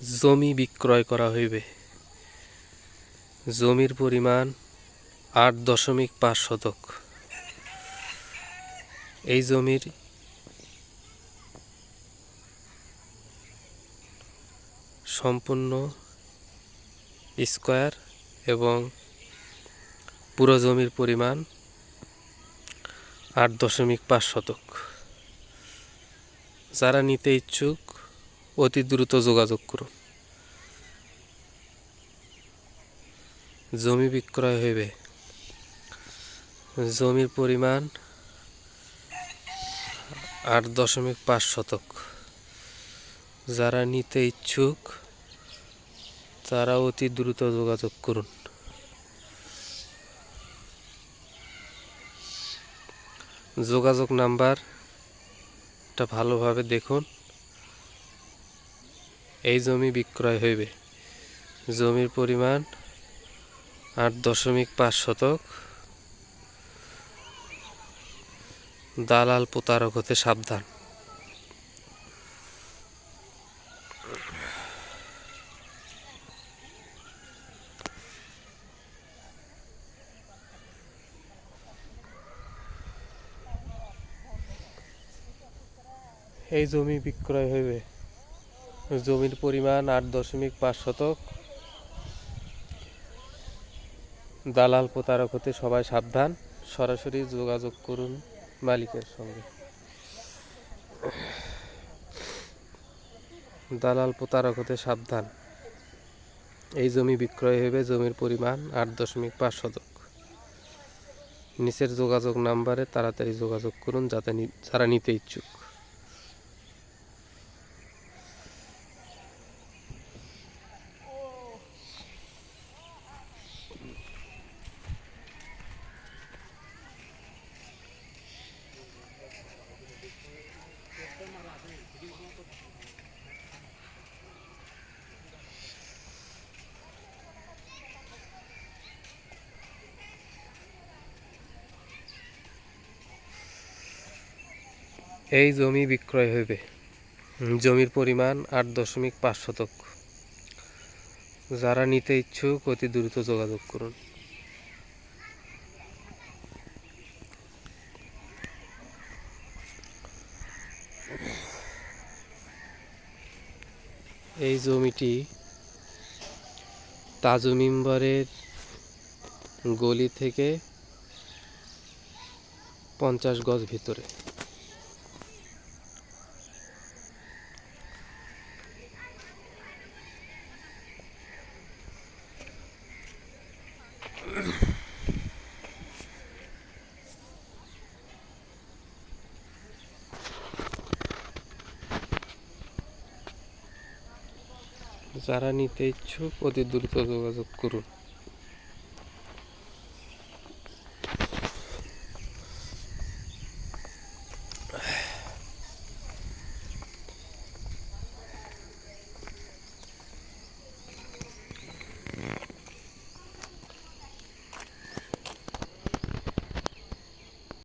জমি বিক্রয় করা হইবে। জমির পরিমাণ আট দশমিক পাঁচ শতক। এই জমির সম্পূর্ণ স্কোয়ার এবং পুরো জমির পরিমাণ আট দশমিক পাঁচ শতক। যারা নিতে ইচ্ছুক অতি দ্রুত যোগাযোগ করুন জমি বিক্রয় হইবে। জমির পরিমাণ আট দশমিক পাঁচ শতক। যারা নিতে ইচ্ছুক, তারা অতি দ্রুত যোগাযোগ করুন। যোগাযোগ নাম্বারটা ভালোভাবে দেখুন। এই জমি বিক্রয় হইবে। জমির পরিমাণ আট দশমিক পাঁচ শতক। দালাল প্রতারক হতে সাবধান। এই জমি বিক্রয় হইবে। জমির পরিমাণ আট দশমিক পাঁচ শতক। দালাল প্রতারক হতে সবাই সাবধান। সরাসরি যোগাযোগ করুন মালিকের সঙ্গে। দালাল প্রতারক হতে সাবধান। এই জমি বিক্রয় হবে জমির পরিমাণ আট দশমিক পাঁচ শতক। নিচের যোগাযোগ নাম্বারে তাড়াতাড়ি যোগাযোগ করুন যাতে যারা নিতে ইচ্ছুক। এই জমি বিক্রয় হইবে। জমির পরিমাণ আট দশমিক পাঁচ শতক। যারা নিতে ইচ্ছুক অতি দ্রুত যোগাযোগ করুন। এই জমিটি তাজু মিম্বরের গলি থেকে পঞ্চাশ গজ ভিতরে। যারা নিতে ইচ্ছুক অতি দ্রুত যোগাযোগ করুন।